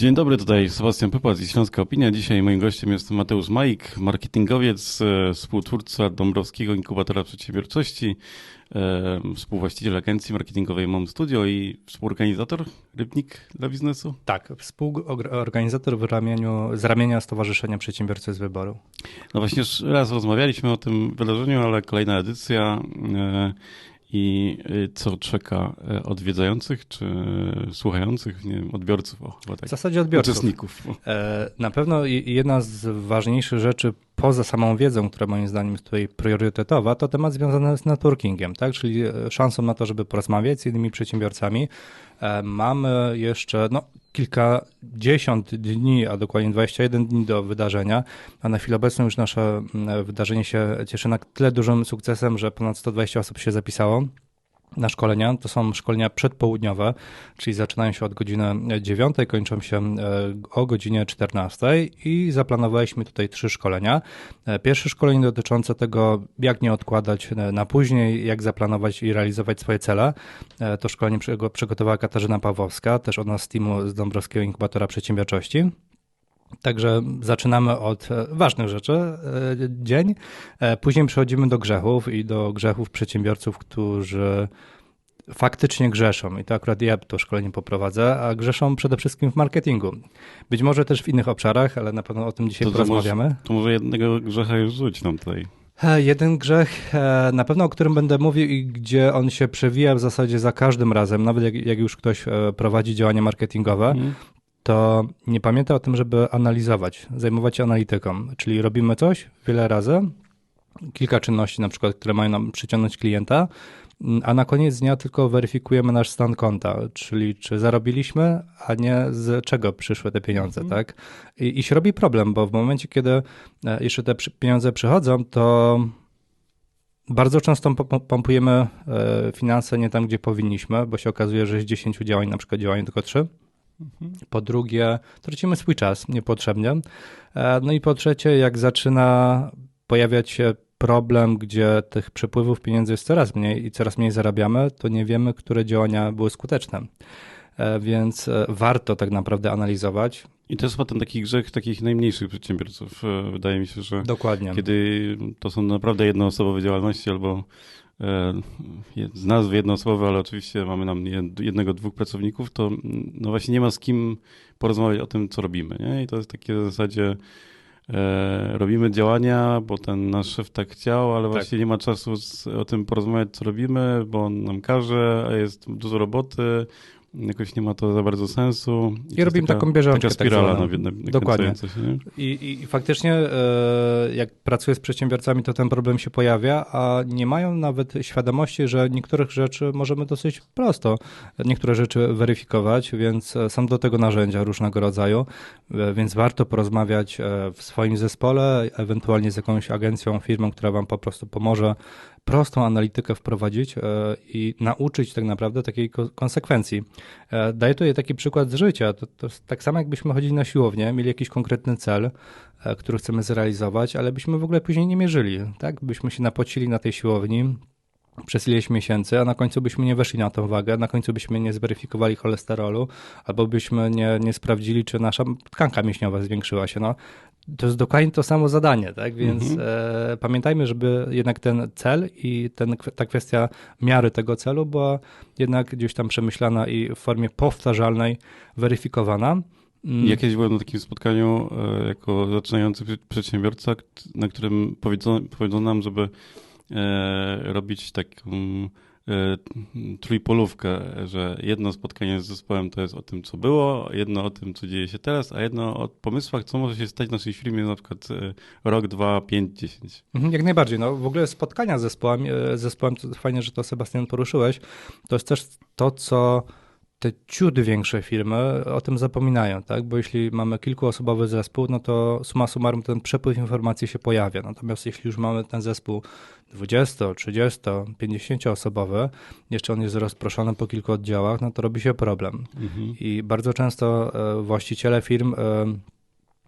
Dzień dobry, tutaj Sebastian Pypłac i Śląska Opinia. Dzisiaj moim gościem jest Mateusz Majk, marketingowiec, e, współtwórca Dąbrowskiego Inkubatora Przedsiębiorczości, e, współwłaściciel agencji marketingowej Mom Studio i współorganizator Rybnik dla biznesu. Tak, współorganizator w ramieniu, z ramienia Stowarzyszenia Przedsiębiorcy z Wyboru. No właśnie już raz rozmawialiśmy o tym wydarzeniu, ale kolejna edycja. E, i y, co czeka e, odwiedzających czy słuchających, nie wiem, odbiorców? O, tak. W zasadzie odbiorców. Uczestników. E, na pewno jedna z ważniejszych rzeczy poza samą wiedzą, która moim zdaniem jest tutaj priorytetowa, to temat związany z networkingiem, tak? czyli e, szansą na to, żeby porozmawiać z innymi przedsiębiorcami. Mamy jeszcze, no, kilkadziesiąt dni, a dokładnie 21 dni do wydarzenia, a na chwilę obecną już nasze mm, wydarzenie się cieszy na tyle dużym sukcesem, że ponad 120 osób się zapisało na szkolenia. To są szkolenia przedpołudniowe, czyli zaczynają się od godziny 9, kończą się e, o godzinie 14 i zaplanowaliśmy tutaj trzy szkolenia. E, pierwsze szkolenie dotyczące tego, jak nie odkładać na później, jak zaplanować i realizować swoje cele. E, to szkolenie przygotowała Katarzyna Pawłowska, też od nas z teamu z Dąbrowskiego Inkubatora Przedsiębiorczości. Także zaczynamy od e, ważnych rzeczy, e, dzień. E, później przechodzimy do grzechów i do grzechów przedsiębiorców, którzy faktycznie grzeszą. I to akurat ja to szkolenie poprowadzę, a grzeszą przede wszystkim w marketingu. Być może też w innych obszarach, ale na pewno o tym dzisiaj to porozmawiamy. To może, to może jednego grzecha już rzuć nam tutaj. Jeden grzech, na pewno o którym będę mówił i gdzie on się przewija w zasadzie za każdym razem, nawet jak, jak już ktoś prowadzi działania marketingowe, mm to nie pamięta o tym, żeby analizować, zajmować się analityką. Czyli robimy coś wiele razy, kilka czynności na przykład, które mają nam przyciągnąć klienta, a na koniec dnia tylko weryfikujemy nasz stan konta, czyli czy zarobiliśmy, a nie z czego przyszły te pieniądze, mhm. tak? I, I się robi problem, bo w momencie, kiedy e, jeszcze te pieniądze przychodzą, to bardzo często pompujemy e, finanse nie tam, gdzie powinniśmy, bo się okazuje, że z 10 działań na przykład działają tylko 3 po drugie, tracimy swój czas niepotrzebnie. E, no i po trzecie, jak zaczyna pojawiać się problem, gdzie tych przepływów pieniędzy jest coraz mniej i coraz mniej zarabiamy, to nie wiemy, które działania były skuteczne. E, więc e, warto tak naprawdę analizować. I to jest potem taki grzech takich najmniejszych przedsiębiorców. Wydaje mi się, że Dokładnie. kiedy to są naprawdę jednoosobowe działalności albo z nazwy jednoosobowe, ale oczywiście mamy nam jednego, dwóch pracowników, to no właśnie nie ma z kim porozmawiać o tym, co robimy. Nie? I to jest takie w zasadzie e, robimy działania, bo ten nasz szef tak chciał, ale tak. właśnie nie ma czasu z, o tym porozmawiać, co robimy, bo on nam każe, a jest dużo roboty, jakoś nie ma to za bardzo sensu. I, I robimy taka, taką bieżączkę. Taka spirala tak na, Dokładnie. Się, I, I faktycznie e, jak pracuję z przedsiębiorcami, to ten problem się pojawia, a nie mają nawet świadomości, że niektórych rzeczy możemy dosyć prosto niektóre rzeczy weryfikować, więc są do tego narzędzia różnego rodzaju, e, więc warto porozmawiać e, w swoim zespole, ewentualnie z jakąś agencją, firmą, która wam po prostu pomoże prostą analitykę wprowadzić e, i nauczyć tak naprawdę takiej konsekwencji. E, daję tutaj taki przykład z życia. To, to tak samo jakbyśmy chodzili na siłownię, mieli jakiś konkretny cel, e, który chcemy zrealizować, ale byśmy w ogóle później nie mierzyli. Tak? Byśmy się napocili na tej siłowni, przez ileś miesięcy, a na końcu byśmy nie weszli na tą wagę, na końcu byśmy nie zweryfikowali cholesterolu, albo byśmy nie, nie sprawdzili, czy nasza tkanka mięśniowa zwiększyła się. No, to jest dokładnie to samo zadanie, tak? Więc mhm. e, pamiętajmy, żeby jednak ten cel i ten, ta kwestia miary tego celu była jednak gdzieś tam przemyślana i w formie powtarzalnej weryfikowana. Mm. Jakieś byłem na takim spotkaniu e, jako zaczynający przedsiębiorca, na którym powiedzono, powiedzono nam, żeby e, robić taką trójpolówkę, że jedno spotkanie z zespołem to jest o tym, co było, jedno o tym, co dzieje się teraz, a jedno o pomysłach, co może się stać w naszej firmie na przykład e, rok, dwa, pięć, dziesięć. Mhm, jak najbardziej. No, w ogóle spotkania z zespołem, e, z zespołem, to fajnie, że to Sebastian poruszyłeś, to jest też to, co te ciut większe firmy o tym zapominają, tak? Bo jeśli mamy kilkuosobowy zespół, no to suma summarum ten przepływ informacji się pojawia. Natomiast jeśli już mamy ten zespół 20, 30, 50 osobowy, jeszcze on jest rozproszony po kilku oddziałach, no to robi się problem. Mhm. I bardzo często e, właściciele firm e,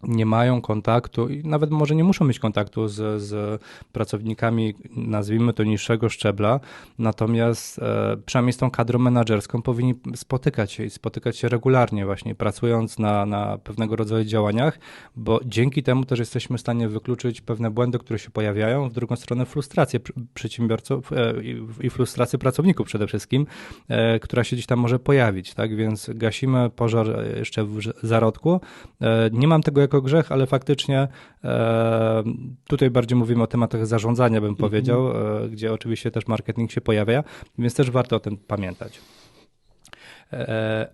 nie mają kontaktu i nawet może nie muszą mieć kontaktu z, z pracownikami, nazwijmy to niższego szczebla, natomiast e, przynajmniej z tą kadrą menedżerską powinni spotykać się i spotykać się regularnie właśnie, pracując na, na pewnego rodzaju działaniach, bo dzięki temu też jesteśmy w stanie wykluczyć pewne błędy, które się pojawiają, w drugą stronę frustrację przedsiębiorców e, i, frustrację pracowników przede wszystkim, e, która się gdzieś tam może pojawić, tak, więc gasimy pożar jeszcze w zarodku. E, nie mam tego jako grzech, ale faktycznie e, tutaj bardziej mówimy o tematach zarządzania, bym mhm. powiedział, e, gdzie oczywiście też marketing się pojawia, więc też warto o tym pamiętać.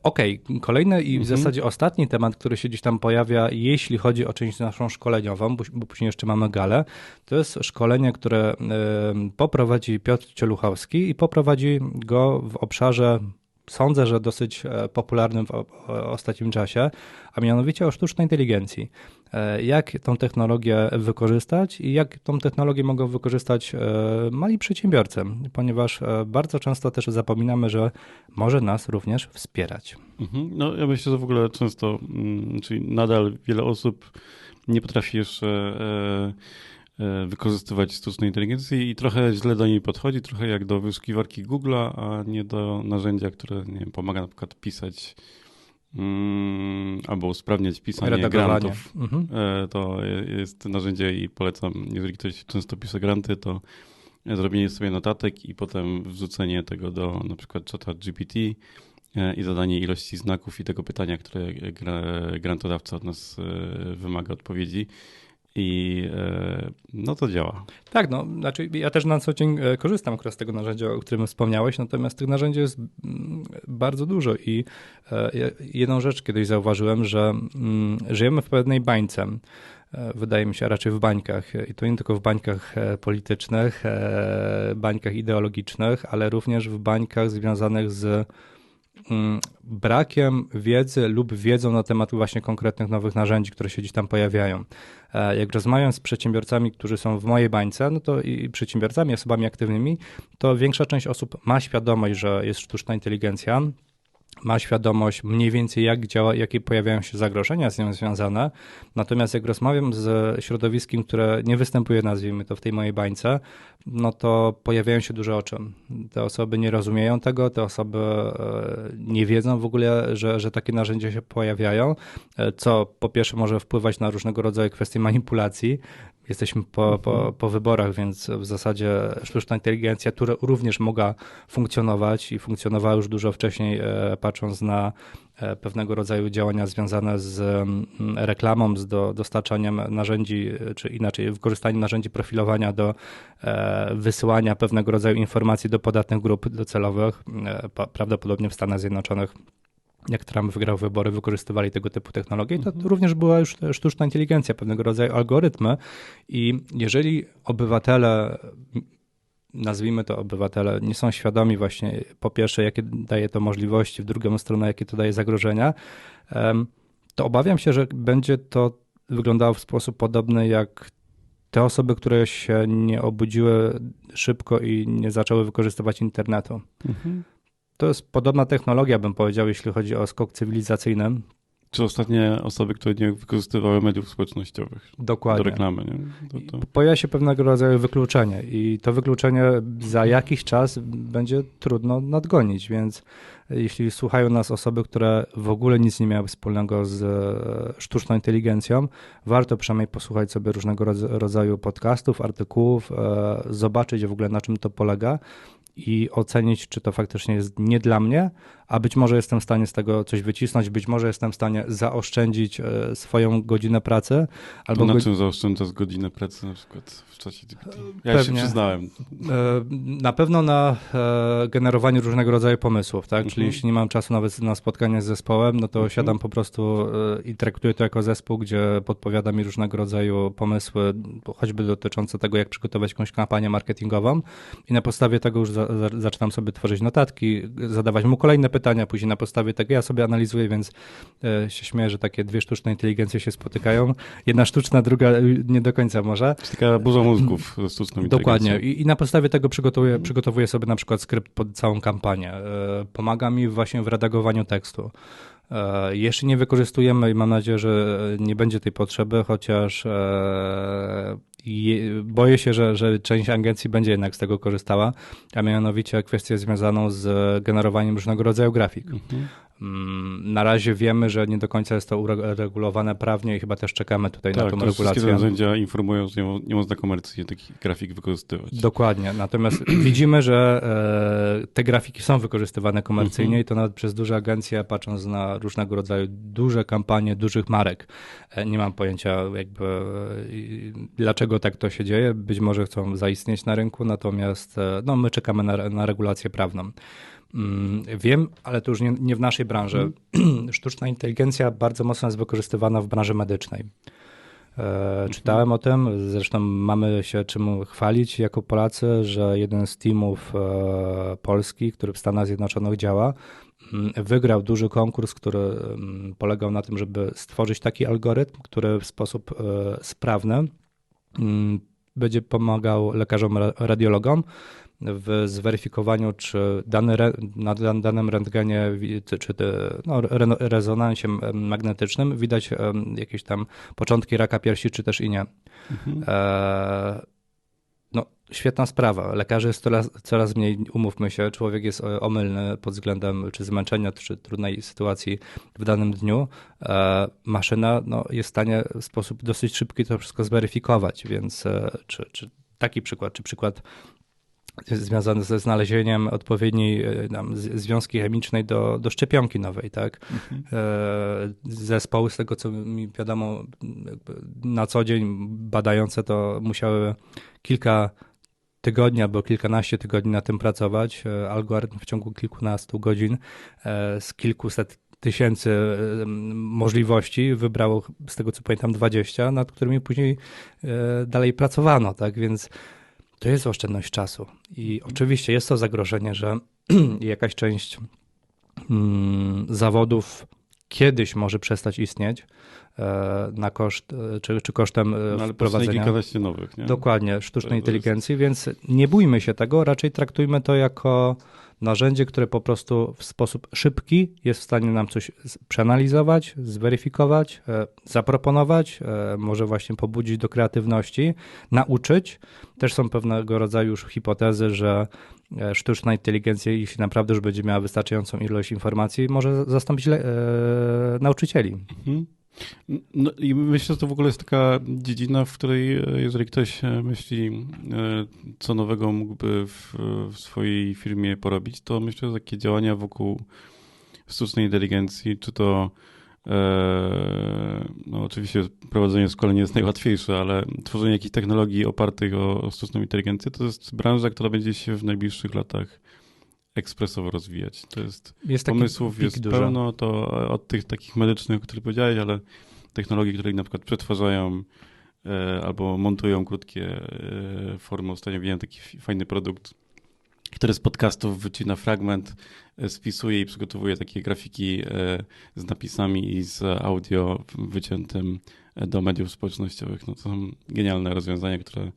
Okej, okay. kolejny i w mhm. zasadzie ostatni temat, który się gdzieś tam pojawia, jeśli chodzi o część naszą szkoleniową, bo, później jeszcze mamy galę, to jest szkolenie, które poprowadzi Piotr Cieluchowski i poprowadzi go w obszarze sądzę, że dosyć e, popularnym w ostatnim czasie, a mianowicie o sztucznej inteligencji. E, jak tą technologię wykorzystać i jak tą technologię mogą wykorzystać e, mali przedsiębiorcy, ponieważ bardzo często też zapominamy, że może nas również wspierać. Mhm. No ja myślę, że w ogóle często, mm, czyli nadal wiele osób nie potrafi jeszcze wykorzystywać sztucznej inteligencji i trochę źle do niej podchodzi, trochę jak do wyszukiwarki Google'a, a nie do narzędzia, które nie wiem, pomaga na przykład pisać mm, albo usprawniać pisanie grantów. Mhm. E, to jest narzędzie i polecam, jeżeli ktoś często pisze granty, to zrobienie sobie notatek i potem wrzucenie tego do na przykład czata GPT e, i zadanie ilości znaków i tego pytania, które grantodawca od nas wymaga odpowiedzi i e, no to działa. Tak, no, znaczy ja też na co dzień e, korzystam akurat z tego narzędzia, o którym wspomniałeś, natomiast tych narzędzi jest mm, bardzo dużo i e, jedną rzecz kiedyś zauważyłem, że mm, żyjemy w pewnej bańce wydaje mi się, raczej w bańkach. I to nie tylko w bańkach politycznych, bańkach ideologicznych, ale również w bańkach związanych z brakiem wiedzy lub wiedzą na temat właśnie konkretnych nowych narzędzi, które się gdzieś tam pojawiają. E, jak rozmawiam z przedsiębiorcami, którzy są w mojej bańce, no to i przedsiębiorcami, osobami aktywnymi, to większa część osób ma świadomość, że jest sztuczna inteligencja, ma świadomość mniej więcej jak działa, jakie pojawiają się zagrożenia z nią związane. Natomiast jak rozmawiam z środowiskiem, które nie występuje, nazwijmy to w tej mojej bańce, no to pojawiają się duże oczy. Te osoby nie rozumieją tego, te osoby e, nie wiedzą w ogóle, że, że takie narzędzia się pojawiają, e, co po pierwsze może wpływać na różnego rodzaju kwestie manipulacji, Jesteśmy po, po, mhm. po wyborach, więc w zasadzie sztuczna inteligencja, która również mogła funkcjonować i funkcjonowała już dużo wcześniej, e, patrząc na e, pewnego rodzaju działania związane z mm, reklamą, z do, dostarczaniem narzędzi, czy inaczej, wykorzystaniem narzędzi profilowania do e, wysyłania pewnego rodzaju informacji do podatnych grup docelowych, prawdopodobnie w Stanach Zjednoczonych jak Trump wygrał wybory, wykorzystywali tego typu technologie, to, to również była już sztuczna inteligencja, pewnego rodzaju algorytmy. I jeżeli obywatele nazwijmy to obywatele, nie są świadomi właśnie po pierwsze, jakie daje to możliwości, w drugą stronę, jakie to daje zagrożenia, to obawiam się, że będzie to wyglądało w sposób podobny jak te osoby, które się nie obudziły szybko i nie zaczęły wykorzystywać internetu. Mhm. To jest podobna technologia, bym powiedział, jeśli chodzi o skok cywilizacyjny. Czy ostatnie osoby, które nie wykorzystywały mediów społecznościowych Dokładnie. do reklamy. Nie? To, to... Pojawia się pewnego rodzaju wykluczenie i to wykluczenie za jakiś czas będzie trudno nadgonić, więc jeśli słuchają nas osoby, które w ogóle nic nie miały wspólnego z e, sztuczną inteligencją, warto przynajmniej posłuchać sobie różnego rodzaju podcastów, artykułów, e, zobaczyć w ogóle na czym to polega i ocenić, czy to faktycznie jest nie dla mnie, a być może jestem w stanie z tego coś wycisnąć, być może jestem w stanie zaoszczędzić e, swoją godzinę pracy. Albo to na czym zaoszczędzasz godzinę pracy na przykład w czasie GPT? Ja Pewnie. się przyznałem. E, na pewno na e, generowaniu różnego rodzaju pomysłów, tak? Mhm. Czyli jeśli nie mam czasu nawet na spotkanie z zespołem, no to mhm. siadam po prostu i traktuję to jako zespół, gdzie podpowiada mi różnego rodzaju pomysły, choćby dotyczące tego, jak przygotować jakąś kampanię marketingową i na podstawie tego już za, za, zaczynam sobie tworzyć notatki, zadawać mu kolejne pytania, później na podstawie tego ja sobie analizuję, więc e, się śmieję, że takie dwie sztuczne inteligencje się spotykają. Jedna sztuczna, druga e, nie do końca może. Taka burza mózgów ze sztuczną Dokładnie. I, I, na podstawie tego przygotowuję, przygotowuję sobie na przykład skrypt pod całą kampanię. E, pomaga mi właśnie w redagowaniu tekstu. E, jeszcze nie wykorzystujemy i mam nadzieję, że nie będzie tej potrzeby, chociaż e, boję się, że, że część agencji będzie jednak z tego korzystała, a mianowicie kwestię związaną z generowaniem różnego rodzaju grafik. Mhm. Mm, na razie wiemy, że nie do końca jest to uregulowane prawnie i chyba też czekamy tutaj tak, na tą to regulację. Wszystkie narzędzia informują, że nie, można komercyjnie takich grafik wykorzystywać. Dokładnie. Natomiast widzimy, że e, te grafiki są wykorzystywane komercyjnie mhm. i to nawet przez duże agencje, patrząc na różnego rodzaju duże kampanie dużych marek. E, nie mam pojęcia jakby e, dlaczego tak to się dzieje. Być może chcą zaistnieć na rynku, natomiast e, no, my czekamy na, na regulację prawną. Mm, wiem, ale to już nie, nie w naszej branży. Mm. Sztuczna inteligencja bardzo mocno jest wykorzystywana w branży medycznej. E, mhm. Czytałem o tym, zresztą mamy się czym chwalić jako Polacy, że jeden z teamów e, Polski, który w Stanach Zjednoczonych działa, mm, wygrał duży konkurs, który mm, polegał na tym, żeby stworzyć taki algorytm, który w sposób e, sprawny będzie pomagał lekarzom, radiologom w zweryfikowaniu, czy dany na danym rentgenie, czy no, rezonansie magnetycznym widać jakieś tam początki raka piersi, czy też i nie. Mhm. E, świetna sprawa. Lekarzy jest coraz, coraz mniej, umówmy się, człowiek jest omylny pod względem czy zmęczenia, czy trudnej sytuacji w danym dniu. E, maszyna no, jest w stanie w sposób dosyć szybki to wszystko zweryfikować, więc e, czy, czy taki przykład, czy przykład związany ze znalezieniem odpowiedniej e, tam, związki chemicznej do, do szczepionki nowej, tak? Mhm. E, zespoły, z tego co mi wiadomo, na co dzień badające to musiały kilka tygodni albo kilkanaście tygodni na tym pracować. E, algorytm w ciągu kilkunastu godzin z kilkuset tysięcy możliwości wybrało, z tego co pamiętam, 20, nad którymi później dalej pracowano, tak? Więc to jest oszczędność czasu. I oczywiście jest to zagrożenie, że jakaś część mm, zawodów kiedyś może przestać istnieć e, na koszt, e, czy, czy kosztem e, no, ale wprowadzenia. nowych, nie? Dokładnie, sztucznej inteligencji, więc nie bójmy się tego, raczej traktujmy to jako narzędzie, które po prostu w sposób szybki jest w stanie nam coś przeanalizować, zweryfikować, e, zaproponować, e, może właśnie pobudzić do kreatywności, nauczyć. Też są pewnego rodzaju już hipotezy, że e, sztuczna inteligencja, jeśli naprawdę już będzie miała wystarczającą ilość informacji, może zastąpić nauczycieli. Mhm. No i myślę, że to w ogóle jest taka dziedzina, w której e, jeżeli ktoś e, myśli, e, co nowego mógłby w, w swojej firmie porobić, to myślę, że takie działania wokół sztucznej inteligencji, czy to no oczywiście prowadzenie szkolenia jest najłatwiejsze, ale tworzenie jakichś technologii opartych o, o sztuczną inteligencję to jest branża, która będzie się w najbliższych latach ekspresowo rozwijać. To jest, jest pomysłów jest dużo. pełno, to od tych takich medycznych, o których powiedziałeś, ale technologii, które na przykład przetwarzają e, albo montują krótkie e, formy. Ostatnio widziałem taki fajny produkt, który z podcastów wycina fragment, e, spisuje i przygotowuje takie grafiki e, z napisami i z audio wyciętym e, do mediów społecznościowych. No to są genialne rozwiązania, które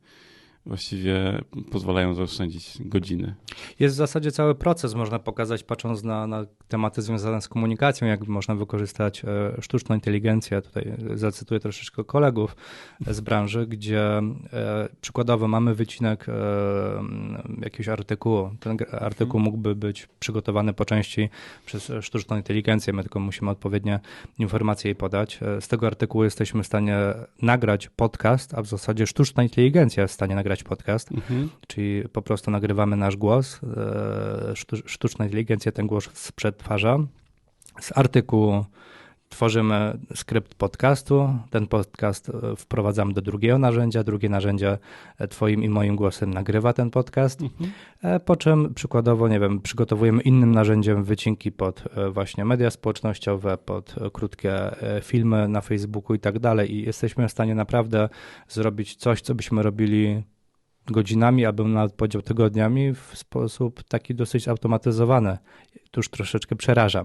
właściwie pozwalają zaoszczędzić godziny. Jest w zasadzie cały proces, można pokazać, patrząc na, na tematy związane z komunikacją, jak można wykorzystać e, sztuczną inteligencję. Tutaj zacytuję troszeczkę kolegów z branży, gdzie e, przykładowo mamy wycinek e, jakiegoś artykułu. Ten artykuł mhm. mógłby być przygotowany po części przez sztuczną inteligencję, my tylko musimy odpowiednie informacje jej podać. Z tego artykułu jesteśmy w stanie nagrać podcast, a w zasadzie sztuczna inteligencja jest w stanie nagrać nagrać podcast, mhm. czyli po prostu nagrywamy nasz głos, e, sztuczna inteligencja ten głos przetwarza. Z artykułu tworzymy skrypt podcastu, ten podcast e, wprowadzamy do drugiego narzędzia, drugie narzędzie e, twoim i moim głosem nagrywa ten podcast, mhm. po czym przykładowo, nie wiem, przygotowujemy innym narzędziem wycinki pod właśnie media społecznościowe, pod krótkie filmy na Facebooku i tak dalej i jesteśmy w stanie naprawdę zrobić coś, co byśmy robili godzinami, albo nawet powiedział tygodniami w sposób taki dosyć automatyzowany. Tu już troszeczkę przeraża.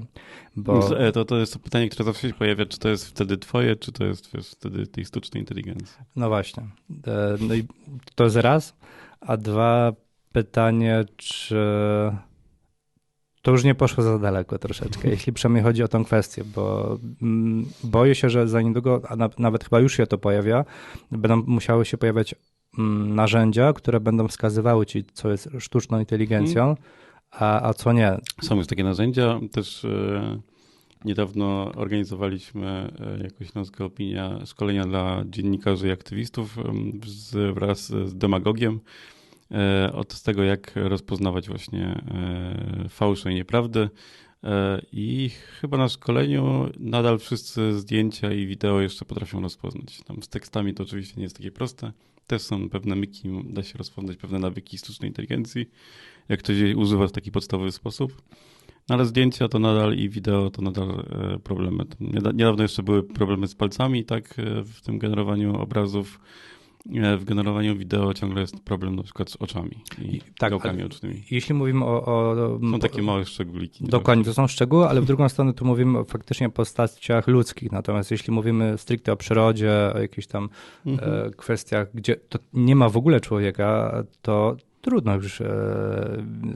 Bo... E, to, to jest to pytanie, które zawsze się pojawia, czy to jest wtedy twoje, czy to jest wiesz, wtedy tej sztucznej inteligencji. No właśnie. E, no i to jest raz. A dwa pytanie, czy to już nie poszło za daleko troszeczkę, jeśli przynajmniej chodzi o tą kwestię, bo mm, boję się, że za niedługo, a na, nawet chyba już się to pojawia, będą musiały się pojawiać narzędzia, które będą wskazywały ci, co jest sztuczną inteligencją, a, a co nie. Są już takie narzędzia. Też e, niedawno organizowaliśmy e, jako Śląska Opinia szkolenia dla dziennikarzy i aktywistów z, wraz z demagogiem e, od tego, jak rozpoznawać właśnie fałsze i nieprawdy. I chyba na szkoleniu nadal wszyscy zdjęcia i wideo jeszcze potrafią rozpoznać. Tam z tekstami to oczywiście nie jest takie proste. Też są pewne myki, da się rozpoznać pewne nawyki sztucznej inteligencji, jak ktoś jej używa w taki podstawowy sposób. No ale zdjęcia to nadal i wideo to nadal e, problemy. Niedawno jeszcze były problemy z palcami, tak, e, w tym generowaniu obrazów. E, W generowaniu wideo ciągle jest problem na przykład z oczami i tak, gałkami ocznymi. Jeśli mówimy o... o Są takie małe szczególiki. Dokładnie, to są szczegóły, ale w drugą stronę tu mówimy faktycznie o postaciach ludzkich. Natomiast jeśli mówimy stricte o przyrodzie, o jakichś tam Mhm. e, kwestiach, gdzie to nie ma w ogóle człowieka, to trudno już e,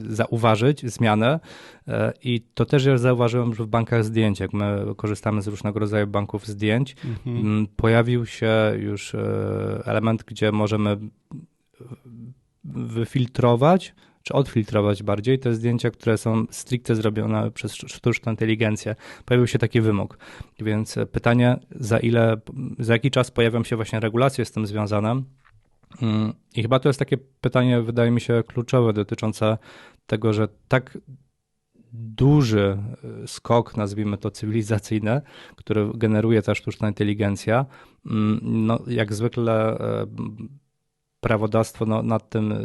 zauważyć zmianę. E, I to też ja zauważyłem już w bankach zdjęć. Jak my korzystamy z różnego rodzaju banków zdjęć, Mhm. pojawił się już e, element, gdzie możemy wyfiltrować, czy odfiltrować bardziej te zdjęcia, które są stricte zrobione przez sztuczną inteligencję. Pojawił się taki wymóg. Więc pytanie, za ile, za jaki czas pojawią się właśnie regulacje z tym związane? Mm, I chyba to jest takie pytanie, wydaje mi się, kluczowe, dotyczące tego, że tak duży y, skok, nazwijmy to cywilizacyjny, który generuje ta sztuczna inteligencja, mm, no, jak zwykle e, prawodawstwo no, nad tym e,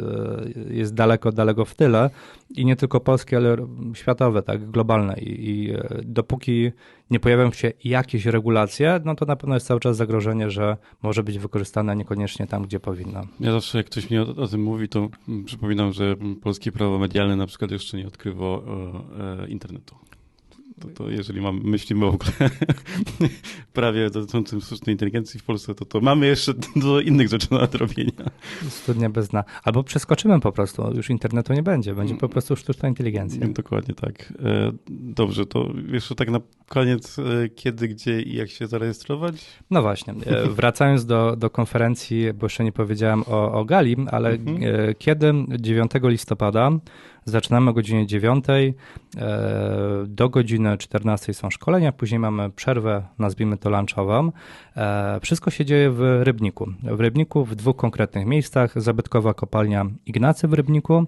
jest daleko, daleko w tyle i nie tylko polskie, ale światowe, tak, globalne. I, i e, dopóki nie pojawią się jakieś regulacje, no to na pewno jest cały czas zagrożenie, że może być wykorzystane niekoniecznie tam, gdzie powinno. Ja zawsze, jak ktoś mi o, o tym mówi, to przypominam, że polskie prawo medialne na przykład jeszcze nie odkryło e, e, internetu. To, to jeżeli mam, myślimy w ogóle prawie dotyczącym sztucznej inteligencji w Polsce, to, to mamy jeszcze dużo innych rzeczy do nadrobienia. Studnia bez dna. Albo przeskoczymy po prostu, już internetu nie będzie, będzie po prostu sztuczna inteligencja. Dokładnie tak. E, Dobrze, to jeszcze tak na koniec, e, kiedy, gdzie i jak się zarejestrować? No właśnie, e, wracając do, do konferencji, bo jeszcze nie powiedziałem o, o gali, ale Mhm. kiedy 9 listopada zaczynamy o godzinie 9, e, do godziny 14 są szkolenia, później mamy przerwę, nazwijmy to lunchową. E, Wszystko się dzieje w Rybniku. W Rybniku w dwóch konkretnych miejscach, zabytkowa kopalnia Ignacy w Rybniku,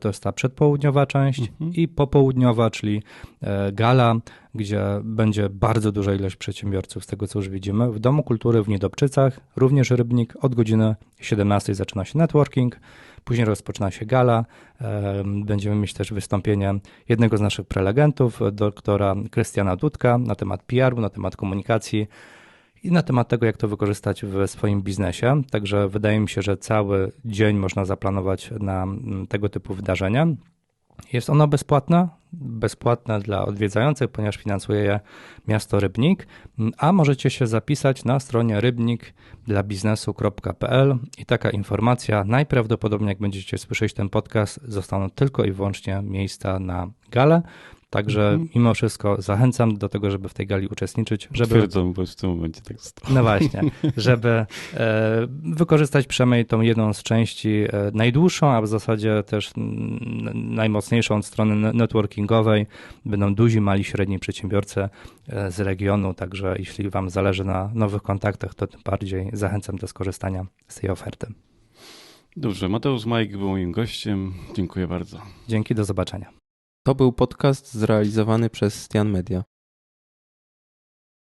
to jest ta przedpołudniowa część Mhm. i popołudniowa, czyli e, gala, gdzie będzie bardzo duża ilość przedsiębiorców, z tego co już widzimy. W Domu Kultury w Niedobczycach, również Rybnik, od godziny 17 zaczyna się networking, później rozpoczyna się gala. Em, Będziemy mieć też wystąpienie jednego z naszych prelegentów, doktora Krystiana Dudka, na temat PR-u, na temat komunikacji i na temat tego, jak to wykorzystać w swoim biznesie. Także wydaje mi się, że cały dzień można zaplanować na mm, tego typu wydarzenia. Jest ono bezpłatne, bezpłatne dla odwiedzających, ponieważ finansuje je miasto Rybnik, a możecie się zapisać na stronie rybnikdlabiznesu.pl i taka informacja, najprawdopodobniej jak będziecie słyszeć ten podcast, zostaną tylko i wyłącznie miejsca na galę. Także Mhm. mimo wszystko zachęcam do tego, żeby w tej gali uczestniczyć, żeby Potwierdzam, bo w tym momencie tak zostało. no właśnie, żeby e, wykorzystać przynajmniej tą jedną z części e, najdłuższą, a w zasadzie też najmocniejszą od strony ne- networkingowej. Będą duzi, mali, średni przedsiębiorcy e, z regionu, także jeśli Wam zależy na nowych kontaktach, to tym bardziej zachęcam do skorzystania z tej oferty. Dobrze, Mateusz Majk był moim gościem. Dziękuję bardzo. Dzięki, do zobaczenia. To był podcast zrealizowany przez Stian Media.